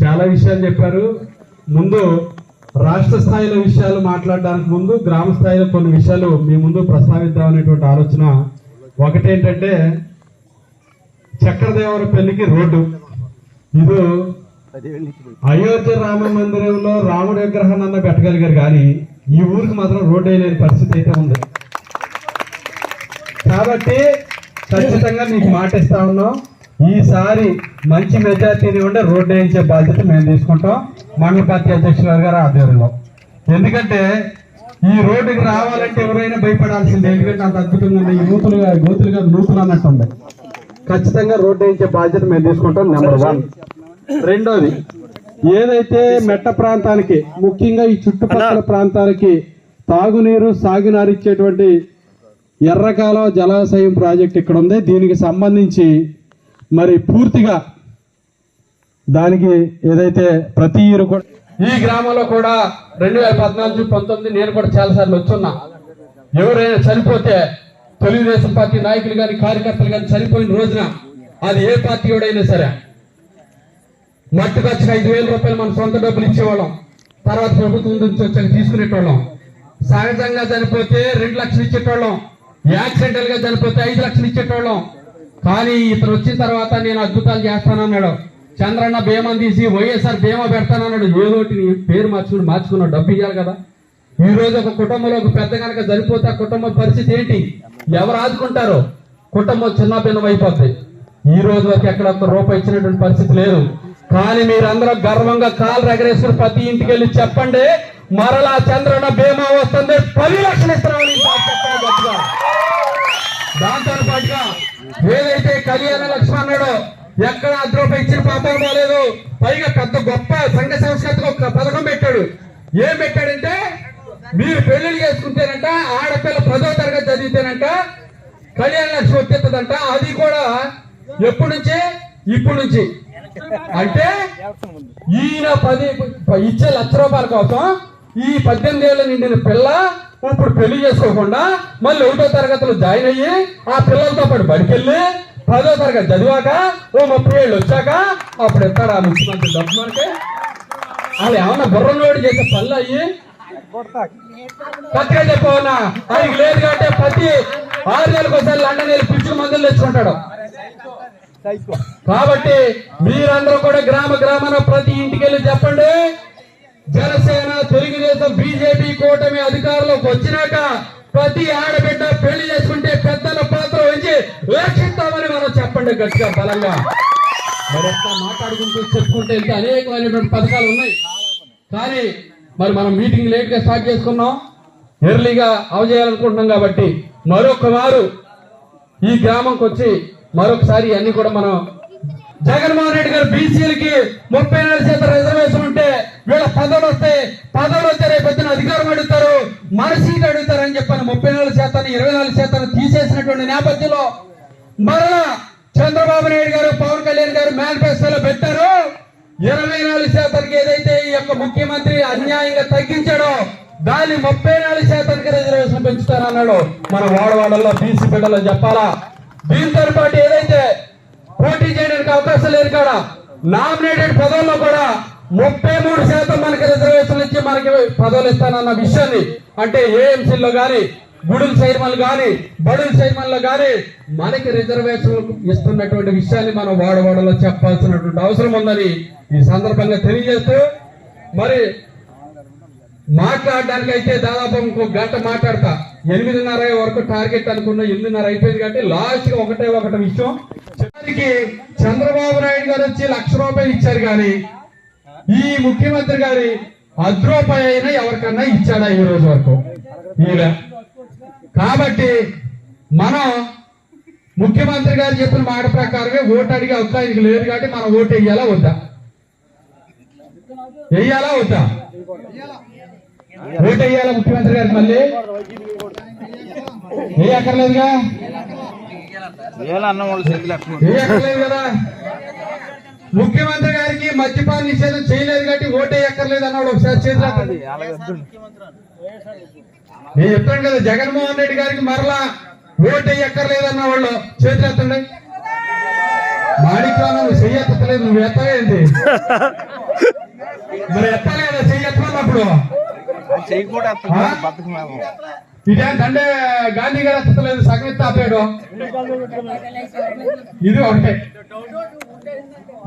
చాలా విషయాలు చెప్పారు. ముందు రాష్ట్ర స్థాయిలో విషయాలు మాట్లాడడానికి ముందు గ్రామ స్థాయిలో కొన్ని విషయాలు మీ ముందు ప్రస్తావిద్దాం అనేటువంటి ఆలోచన. ఒకటేంటంటే చక్రదేవర పెళ్ళికి రోడ్డు. ఇది అయోధ్య రామ మందిరంలో రాముడి విగ్రహాన్ని అన్న పెట్టగలిగారు కానీ ఈ ఊరికి మాత్రం రోడ్డు వేయలేని పరిస్థితి అయితే ఉంది. కాబట్టి ఖచ్చితంగా మీకు మాట ఇస్తా ఉన్నాం. ఈసారి మంచి మెజార్టీని ఉంటే రోడ్డు వేయించే బాధ్యత మేము తీసుకుంటాం. మండల పార్టీ అధ్యక్షుల గారి ఆధ్వర్యంలో. ఎందుకంటే ఈ రోడ్డుకి రావాలంటే ఎవరైనా భయపడాల్సిందే. ఎందుకంటే అంత అద్భుతంగా ఉంది. ఈ నూతులుగా నూతులుగా నూతులు అన్నట్టుంది ఖచ్చితంగా రోడ్డు వేయించే బాధ్యత మేము తీసుకుంటాం నెంబర్ వన్. రెండోది ఏదైతే మెట్ట ప్రాంతానికి ముఖ్యంగా ఈ చుట్టుపక్కల ప్రాంతాలకి తాగునీరు సాగునీరు ఇచ్చేటువంటి ఎర్రకాల జలాశయం ప్రాజెక్ట్ ఇక్కడ ఉంది. దీనికి సంబంధించి మరి పూర్తిగా దానికి ఏదైతే ప్రతి ఇయర్ కూడా ఈ గ్రామంలో కూడా రెండు వేల పద్నాలుగు పంతొమ్మిది నేను కూడా చాలా సార్లు వచ్చున్నా. ఎవరైనా చనిపోతే తెలుగుదేశం పార్టీ నాయకులు కానీ కార్యకర్తలు కానీ చనిపోయిన రోజున అది ఏ పార్టీ ఎవడైనా సరే మట్టి ఖర్చు ఐదు వేల రూపాయలు మన సొంత డబ్బులు ఇచ్చేవాళ్ళం. తర్వాత ప్రభుత్వం నుంచి వచ్చాక తీసుకునేటోళ్ళం. సహజంగా చనిపోతే రెండు లక్షలు ఇచ్చేటోళ్ళం. యాక్సిడెంటల్గా చనిపోతే ఐదు లక్షలు ఇచ్చేటోళ్ళం. కానీ ఇతను వచ్చిన తర్వాత నేను అద్భుతాలు చేస్తానన్నాడు. చంద్రన్న బీమా తీసి వైఎస్ఆర్ బీమా పెడతానన్నాడు. ఏదోటి పేరు మార్చుకుని మార్చుకున్నాడు డబ్బు ఇవ్వాలి కదా. ఈ రోజు ఒక కుటుంబంలో ఒక పెద్ద కనుక చనిపోతే ఆ కుటుంబ పరిస్థితి ఏంటి? ఎవరు ఆదుకుంటారు? కుటుంబం చిన్న భిన్నం ఈ రోజు వరకు ఎక్కడ ఒక్క రూపాయి ఇచ్చినటువంటి పరిస్థితి లేదు. కానీ మీరందరూ గర్వంగా కాలు రగరేసుకుని ప్రతి ఇంటికి వెళ్ళి చెప్పండి మరలా చంద్రన్న బీమా వస్తుంది. పది లక్షలు ఇస్తున్నామని దాంతో పాటుగా ఏదైతే కళ్యాణ లక్ష్మణ్ అన్నాడో ఎక్కడ అర్ధ రూపాయి ఇచ్చిన పాపం బాలేదు పైగా పెద్ద గొప్ప సంఘ సంస్కృతికి ఒక పథకం పెట్టాడు. ఏం పెట్టాడంటే మీరు పెళ్ళిళ్ళు చేసుకుంటేనంట ఆడపిల్ల పదో తరగతి చదివితేనంట కళ్యాణ లక్ష్మి వచ్చేస్తుందంట. అది కూడా ఎప్పటి నుంచి? ఇప్పుడు నుంచి. అంటే ఈయన పది ఇచ్చే లక్ష రూపాయల కోసం ఈ పద్దెనిమిది ఏళ్ళ నిండిన పిల్ల ఇప్పుడు పెళ్ళి చేసుకోకుండా మళ్ళీ ఒకటో తరగతిలో జాయిన్ అయ్యి ఆ పిల్లలతో పాటు బడికెళ్ళి పదో తరగతి చదివాక ఓ ముప్పై ఏళ్ళు వచ్చాక అప్పుడు ఎత్తాడు ఆ ముఖ్యమంత్రి డబ్బు మనకి. వాళ్ళు ఏమన్నా బుర్రంలోడి చేసే పనులు అయ్యి? కొత్తగా చెప్పవన్నా? ఆయనకి లేదు కాబట్టి ప్రతి ఆరు నెలలకు ఒకసారి లండన్ వెళ్ళి పిచ్చి మందులు తెచ్చుకుంటాడు. కాబట్టి మీరందరూ కూడా గ్రామ గ్రామాన ప్రతి ఇంటికి వెళ్ళి చెప్పండి. జనసేన తెలుగుదేశం బీజేపీ కూటమి అధికారంలోకి వచ్చినాక ప్రతి ఆడబిడ్డ పెళ్ళి చేసుకుంటే పెద్దల పాత్ర వహించి రక్షిస్తామని మనం చెప్పండి గట్టిగా బలంగా. మరి ఎట్లా మాట్లాడుకుంటూ చెప్పుకుంటే ఇంత అనేకమైనటువంటి పథకాలు ఉన్నాయి. కానీ మరి మనం మీటింగ్ లేట్గా స్టార్ట్ చేసుకున్నాం. ఎర్లీగా అవజేయాలనుకుంటున్నాం కాబట్టి మరొక మారు ఈ గ్రామంకి వచ్చి మరొకసారి అన్ని కూడా మనం జగన్మోహన్ రెడ్డి గారు బీసీలకి ముప్పై నాలుగు శాతం రిజర్వేషన్ వీళ్ళ పదవులు వస్తే పదవులు వస్తే రేపు అధికారం అడుగుతారు మన సీట్ అడుగుతారు అని చెప్పాను ముప్పై నాలుగు శాతాన్ని ఇరవై నాలుగు శాతాన్ని తీసేసినటువంటి నేపథ్యంలో మరలా చంద్రబాబు నాయుడు గారు పవన్ కళ్యాణ్ గారు మేనిఫెస్టోలో పెట్టారు. ఇరవై నాలుగు శాతానికి ఏదైతే ఈ యొక్క ముఖ్యమంత్రి అన్యాయంగా తగ్గించాడో దాన్ని ముప్పై నాలుగు శాతానికి రిజర్వేషన్ పెంచుతారన్నాడు మన వాడవాడల్లో బీసీ బిడ్డలో చెప్పాలా? దీంతో పాటు ఏదైతే పోటీ చేయడానికి అవకాశం లేదు కాడ? నామినేటెడ్ పదవుల్లో కూడా ముప్పై మూడు శాతం మనకి రిజర్వేషన్లు ఇచ్చి మనకి పదవులు ఇస్తానన్న విషయాన్ని అంటే ఏఎంసీలో కానీ గుడుల చైర్మన్లు కానీ బడుల చైర్మన్లు కానీ మనకి రిజర్వేషన్ ఇస్తున్నటువంటి విషయాన్ని మనం వాడవాడలో చెప్పాల్సినటువంటి అవసరం ఉందని ఈ సందర్భంగా తెలియజేస్తూ మరి మాట్లాడడానికి అయితే దాదాపు ఇంకో గంట మాట్లాడతా. ఎనిమిదిన్నర వరకు టార్గెట్ అనుకున్న ఎనిమిదిన్నర అయిపోయింది కాబట్టి లాస్ట్గా ఒకటే ఒకటి విషయం. చివరికి చంద్రబాబు నాయుడు గారు వచ్చి లక్ష రూపాయలు ఇచ్చారు కానీ ఈ ముఖ్యమంత్రి గారి అర్ధ రూపాయి అయినా ఎవరికన్నా ఇచ్చాడా ఈ రోజు వరకు? ఈయన కాబట్టి మనం ముఖ్యమంత్రి గారు చెప్పిన మాట ప్రకారమే ఓటు అడిగే ఆయనకి లేదు కాబట్టి మనం ఓటు వేయాలా వద్దా? వేయాలా వద్దా? ఓటు వేయాలా ముఖ్యమంత్రి గారికి మళ్ళీ? ఏ అక్కర్లేదుగా అన్నం వాళ్ళు అక్కర్లేదు కదా? ముఖ్యమంత్రి గారికి మద్యపాన నిషేధం చేయలేదు కాబట్టి ఓటే ఎక్కర్లేదు అన్నాడు ఒకసారి చేతులు. నేను చెప్పాను కదా జగన్మోహన్ రెడ్డి గారికి మరలా ఓటే ఎక్కర్లేదు అన్న వాళ్ళు చేతులు ఎత్తండి. మాణిక్యాల నువ్వు చెయ్యి ఎత్తలేదు నువ్వు ఎత్తవేంటి మరి ఎత్తాలి కదా చెయ్యి ఎత్తమన్నప్పుడు చేయకూడదు ఆ? బతుకు మేము ఇదే దండే గాంధీ గారు ఎత్తలేదు సగం ఎత్తి ఆపాడు ఇది ఒకటే.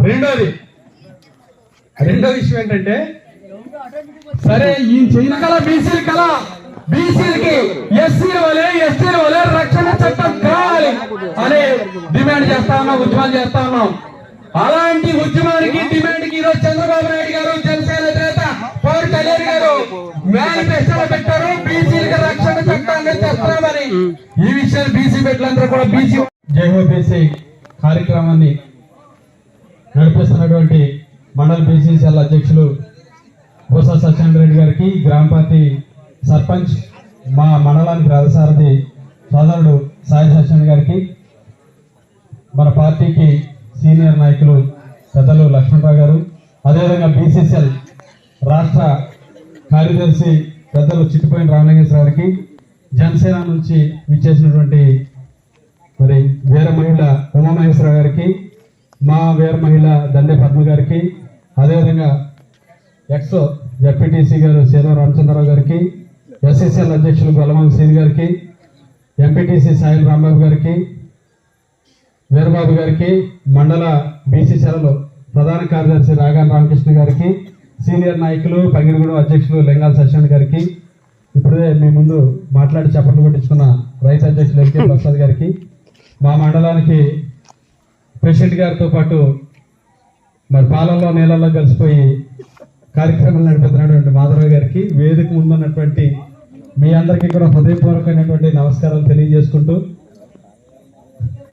రెండోది. రెండో విషయం ఏంటంటే సరే ఈ చైనా కళ బీసీల కళ బీసీలకి ఎస్సీల వలె ఎస్టీల వలే రక్షణ చట్టం కావాలి అని డిమాండ్ చేస్తా ఉన్నాం ఉద్యమాలు చేస్తా ఉన్నాం. అలాంటి ఉద్యమానికి డిమాండ్కి ఈరోజు చంద్రబాబు నాయుడు గారు జనసేన అధినేత పవన్ కళ్యాణ్ గారు మేనిఫెస్టోలో పెట్టారు బీసీలకు రక్షణ చట్టాన్ని తెస్తామని ఈ విషయాన్ని బీసీ బిడ్డలందరూ కూడా బీసీ జైహో బీసీ కార్యక్రమాన్ని నడిపిస్తున్నటువంటి మండల బీసీసీఎల్ అధ్యక్షులు బొత్స సత్యనారాయణ రెడ్డి గారికి గ్రామ పార్టీ సర్పంచ్ మా మండలానికి రథసారథి సోదరుడు సాయి సత్యనారాయణ గారికి మన పార్టీకి సీనియర్ నాయకులు పెద్దలు లక్ష్మణరావు గారు అదేవిధంగా బీసీసీఎల్ రాష్ట్ర కార్యదర్శి పెద్దలు చిట్టిపోయిన రామలింగేశ్వర గారికి జనసేన నుంచి విచ్చేసినటువంటి మరి వీర మహిళ ఉమామహేశ్వర గారికి మా వీర మహిళ దండే పద్మ గారికి అదేవిధంగా ఎక్స్ జడ్పీటీసీ గారు శీలం రామచంద్రరావు గారికి ఎస్ఎస్ఎల్ అధ్యక్షులు గొల్లమంది శ్రీని గారికి ఎంపీటీసీ సాయిల్ రాంబాబు గారికి వీరబాబు గారికి మండల బీసీ సెలవు ప్రధాన కార్యదర్శి రాగాన్ రామకృష్ణ గారికి సీనియర్ నాయకులు పంగిరిగూడెం అధ్యక్షులు లింగాల సత్యనారాయణ గారికి ఇప్పుడే మీ ముందు మాట్లాడి చప్పట్లు కొట్టించుకున్న రైతు అధ్యక్షులు ఎంకే ప్రసాద్ గారికి. మా మండలానికి ప్రెసిడెంట్ గారితో పాటు మరి పాలల్లో నీళ్ళల్లో కలిసిపోయి కార్యక్రమాలు నడిపిస్తున్నటువంటి మాధవరావు గారికి వేదిక ముందున్నటువంటి మీ అందరికీ కూడా హృదయపూర్వకమైనటువంటి నమస్కారాలు తెలియజేసుకుంటూ